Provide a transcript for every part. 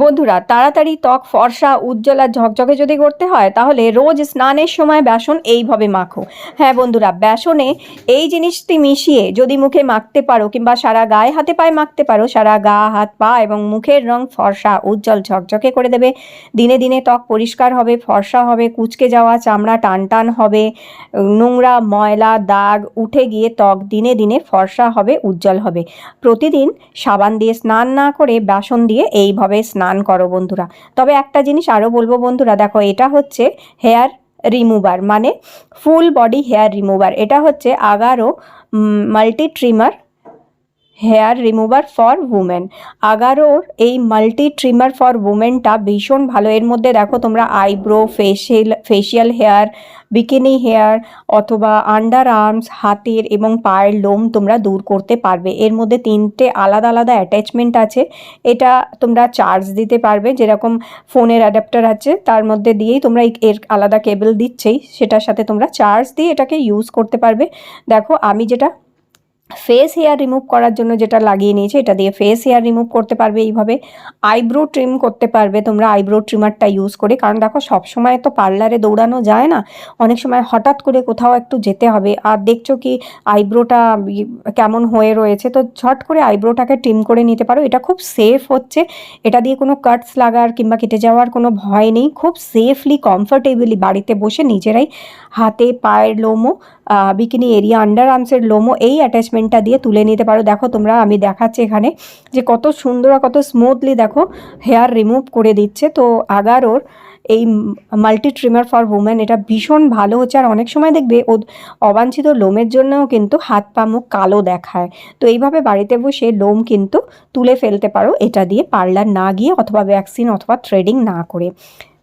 বন্ধুরা, তাড়াতাড়ি ত্বক, ফর্সা, উজ্জ্বল আর ঝকঝকে যদি করতে হয়, তাহলে রোজ স্নানের সময় বেসন এইভাবে মাখো। হ্যাঁ বন্ধুরা, বেসনে এই জিনিসটি মিশিয়ে যদি মুখে মাখতে পারো, কিংবা সারা গায়ে হাতে পায়ে মাখতে পারো, সারা গা, হাত, পা এবং মুখের রং ফর্সা, উজ্জ্বল, ঝকঝকে করে দেবে। দিনে দিনে ত্বক পরিষ্কার হবে, ফর্সা হবে, কুচকে যাওয়া, চামড়া টান টান হবে, নোংরা, ময়লা, দাগ উঠে গিয়ে ত্বক দিনে দিনে ফর্সা হবে, উজ্জ্বল হবে। প্রতিদিন সাবান দিয়ে স্নান না করে বেসন দিয়ে এইভাবে স্নান করো বন্ধুরা। তবে একটা জিনিস আরও বলব বন্ধুরা, দেখো এটা হচ্ছে হেয়ার রিমুভার মানে ফুল বডি হেয়ার রিমুভার। এটা হচ্ছে Agaro multi trimmer hair remover for women. আগারোর এই মাল্টি ট্রিমার ফর উমেনটা ভীষণ ভালো। এর মধ্যে দেখো তোমরা eyebrow facial facial hair, bikini hair অথবা আন্ডার আর্মস, হাতের এবং পায়ের লোম তোমরা দূর করতে পারবে। এর মধ্যে তিনটে আলাদা আলাদা অ্যাটাচমেন্ট আছে। এটা তোমরা চার্জ দিতে পারবে। যেরকম ফোনের অ্যাডাপ্টার আছে, তার মধ্যে দিয়েই তোমরা এর আলাদা কেবল দিচ্ছেই। সেটার সাথে তোমরা চার্জ দিয়ে এটাকে ইউজ করতে পারবে। দেখো আমি যেটা ফেস হেয়ার রিমুভ করার জন্য যেটা লাগিয়ে নিয়েছে, এটা দিয়ে ফেস হেয়ার রিমুভ করতে পারবে এইভাবে। আইব্রো ট্রিম করতে পারবে তোমরা আইব্রো ট্রিমারটা ইউজ করে। কারণ দেখো সব সময় তো পার্লারে দৌড়ানো যায় না। অনেক সময় হঠাৎ করে কোথাও একটু যেতে হবে। আর দেখছ কি আইব্রোটা কেমন হয়ে রয়েছে? তো ঝট করে আইব্রোটাকে ট্রিম করে নিতে পারো। এটা খুব সেফ হচ্ছে। এটা দিয়ে কোনো কাটস লাগার কিংবা কেটে যাওয়ার কোনো ভয় নেই। খুব সেফলি কমফর্টেবলি বাড়িতে বসে নিজেরাই হাতে পায়ের লোমো বিকিনি এরিয়া আন্ডার আর্মসের লোমো, এই অ্যাটাচমেন্টটা দিয়ে তুলে নিতে পারো। দেখো তোমরা, আমি দেখাচ্ছি এখানে যে কত সুন্দর আর কত স্মুথলি দেখো হেয়ার রিমুভ করে দিচ্ছে। তো আগারোর এই মাল্টি ট্রিমার ফর উমেন এটা ভীষণ ভালো হচ্ছে। আর অনেক সময় দেখবে ও অবাঞ্ছিত লোমের জন্যও কিন্তু হাত পা মুখ কালো দেখায়। তো এইভাবে বাড়িতে বসে লোম কিন্তু তুলে ফেলতে পারো। এটা দিয়ে পার্লার না গিয়ে অথবা ভ্যাকসিন অথবা থ্রেডিং না করে।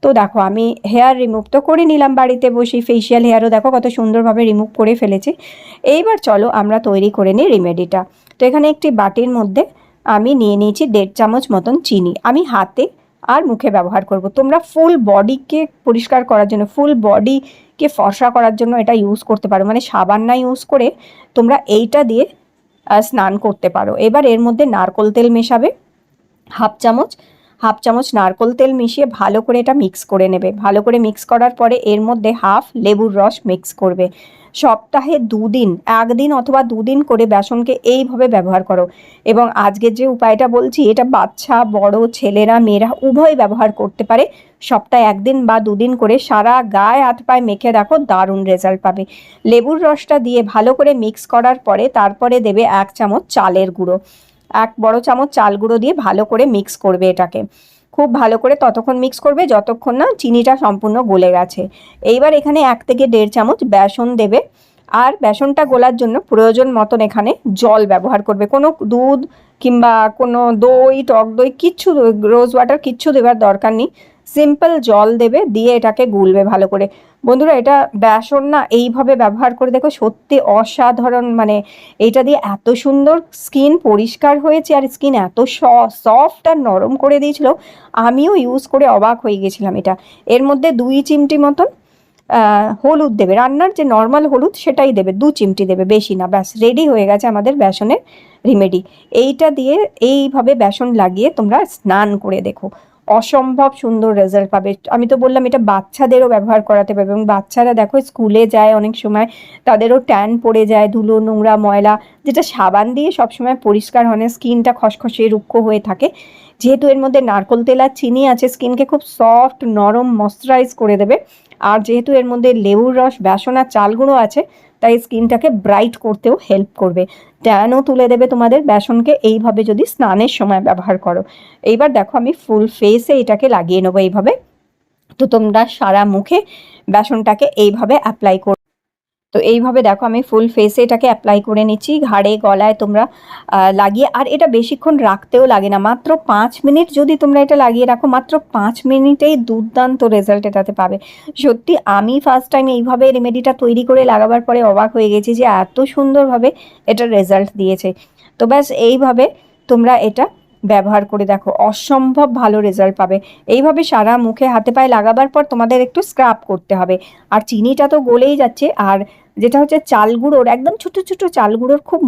তো দেখো, আমি হেয়ার রিমুভ তো করে নিলাম বাড়িতে বসে ফেশিয়াল হেয়ারও দেখো কত সুন্দরভাবে রিমুভ করে ফেলেছি। এইবার চলো আমরা তৈরি করে নিই রেমেডিটা তো এখানে একটি বাটির মধ্যে আমি নিয়ে নিয়েছি দেড় চামচ মতন চিনি। আমি হাতে আর মুখে ব্যবহার করব। তোমরা ফুল বডিকে পরিষ্কার করার জন্য ফুল বডিকে ফর্সা করার জন্য এটা ইউজ করতে পারো। মানে সাবান না ইউজ করে তোমরা এইটা দিয়ে স্নান করতে পারো। এবার এর মধ্যে নারকোল তেল মেশাবে। হাফ চামচ হাফ চামচ নারকোল তেল মিশিয়ে ভালো করে এটা মিক্স করে নেবে। ভালো করে মিক্স করার পরে এর মধ্যে হাফ লেবুর রস মিক্স করবে। সপ্তাহে দুদিন, একদিন অথবা দুদিন করে বেসনকে এইভাবে ব্যবহার করো। এবং আজকের যে উপায়টা বলছি, এটা বাচ্চা, বড়, ছেলেরা, মেয়েরা উভয় ব্যবহার করতে পারে। সপ্তাহে একদিন বা দুদিন করে সারা গায়ে হাত পায়ে মেখে দেখো, দারুণ রেজাল্ট পাবে। লেবুর রসটা দিয়ে ভালো করে মিক্স করার পরে তারপরে দেবে এক চামচ চালের গুঁড়ো। এক বড় চামচ চাল গুঁড়ো দিয়ে ভালো করে মিক্স করবে এটাকে। খুব ভালো করে ততক্ষণ মিক্স করবে, যতক্ষণ না চিনিটা সম্পূর্ণ গলে গেছে। এইবার এখানে এক থেকে দেড় চামচ বেসন দেবে। আর বেসনটা গোলার জন্য প্রয়োজন মতন এখানে জল ব্যবহার করবে। কোনো দুধ কিংবা কোনো দই, টক দই, কিচ্ছু, রোজ ওয়াটার কিচ্ছু দেওয়ার দরকার নেই। সিম্পল জল দেবে, দিয়ে এটাকে গুলবে ভালো করে। বন্ধুরা, এটা বেসন না, এইভাবে ব্যবহার করে দেখো, সত্যি অসাধারণ। মানে এটা দিয়ে এত সুন্দর স্কিন পরিষ্কার হয়েছে, আর স্কিন এত সফট আর নরম করে দিয়েছিল, আমিও ইউজ করে অবাক হয়ে গেছিলাম এটা। এর মধ্যে দুই চিমটি মতন হলুদ দেবে। রান্নার যে নর্মাল হলুদ, সেটাই দেবে, দু চিমটি দেবে, বেশি না। ব্যাস রেডি হয়ে গেছে আমাদের বেসনের রিমেডি এইটা দিয়ে এইভাবে বেসন লাগিয়ে তোমরা স্নান করে দেখো। অসম্ভব সুন্দর রেজাল্ট পাবে। আমি তো বললাম এটা বাচ্চাদেরও ব্যবহার করাতে পারবে এবং বাচ্চারা দেখো স্কুলে যায় অনেক সময়, তাদেরও ট্যান পড়ে যায়, ধুলো, নোংরা, ময়লা, যেটা সাবান দিয়ে সবসময় পরিষ্কার হয় না, স্কিনটা খসখসে, রুক্ষ হয়ে থাকে। যেহেতু এর মধ্যে নারকোল তেল আর চিনি আছে, স্কিনকে খুব সফট নরম ময়শ্চারাইজ করে দেবে। আর যেহেতু এর মধ্যে লেবুর রস, বেসন আর চাল গুঁড়ো আছে তাই স্কিনটাকে ব্রাইট করতেও হেল্প করবে। ট্যানও তুলে দেবে তোমাদের বেসনকে, এইভাবে যদি স্নানের সময় ব্যবহার করো। এইবার দেখো আমি ফুল ফেসে এটাকে লাগিয়ে নেব এইভাবে। তো তোমরা সারা মুখে বেসনটাকে এইভাবে অ্যাপ্লাই করো। তো এইভাবে দেখো আমি ফুল ফেসে এটাকে অ্যাপ্লাই করে নিচ্ছি। ঘাড়ে, গলায় তোমরা লাগিয়ে, আর এটা বেশিক্ষণ রাখতেও লাগে না। মাত্র পাঁচ মিনিট যদি তোমরা এটা লাগিয়ে রাখো, মাত্র পাঁচ মিনিটেই দুর্দান্ত রেজাল্ট এটাতে পাবে। সত্যি, আমি ফার্স্ট টাইম এইভাবে রেমেডিটা তৈরি করে লাগাবার পরে অবাক হয়ে গেছি যে এত সুন্দরভাবে এটার রেজাল্ট দিয়েছে। তো ব্যাস, এইভাবে তোমরা এটা ব্যবহার করে দেখো, অসম্ভব ভালো রেজাল্ট পাবে। এইভাবে সারা মুখে হাতে পায়ে লাগাবার পর তোমাদের একটু স্ক্রাব করতে হবে। আর চিনিটা তো গলেই যাচ্ছে, আর যেটা হচ্ছে চাল গুঁড়োর, একদম ছোট ছোট চাল গুঁড়োর খুব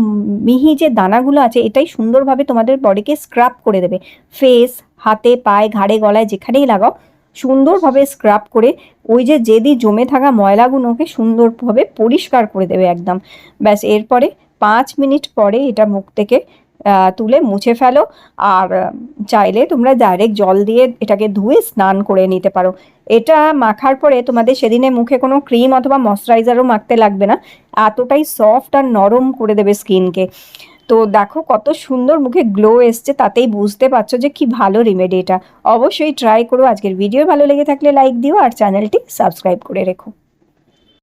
মিহি যে দানাগুলো আছে, এটাই সুন্দরভাবে তোমাদের বডিকে স্ক্রাব করে দেবে। ফেস হাতে, পায়ে, ঘাড়ে, গলায়, যেখানেই লাগাও, সুন্দরভাবে স্ক্রাব করে ওই যে যেদি জমে থাকা ময়লাগুলোকে সুন্দরভাবে পরিষ্কার করে দেবে একদম। ব্যাস, এরপরে পাঁচ মিনিট পরে এটা মুখ থেকে তুলে মুছে ফেলো। আর চাইলে তোমরা ডাইরেক্ট জল দিয়ে এটাকে ধুয়ে স্নান করে নিতে পারো। এটা মাখার পরে তোমাদের সেদিনে মুখে কোনো ক্রিম অথবা ময়শ্চারাইজারও মাখতে লাগবে না। এতটাই সফট আর নরম করে দেবে স্কিনকে তো দেখো কত সুন্দর মুখে গ্লো এসছে, তাতেই বুঝতে পারছ যে কি ভালো রেমেডি এটা। অবশ্যই ট্রাই করো। আজকের ভিডিও ভালো লেগে থাকলে লাইক দিও আর চ্যানেলটি সাবস্ক্রাইব করে রেখো।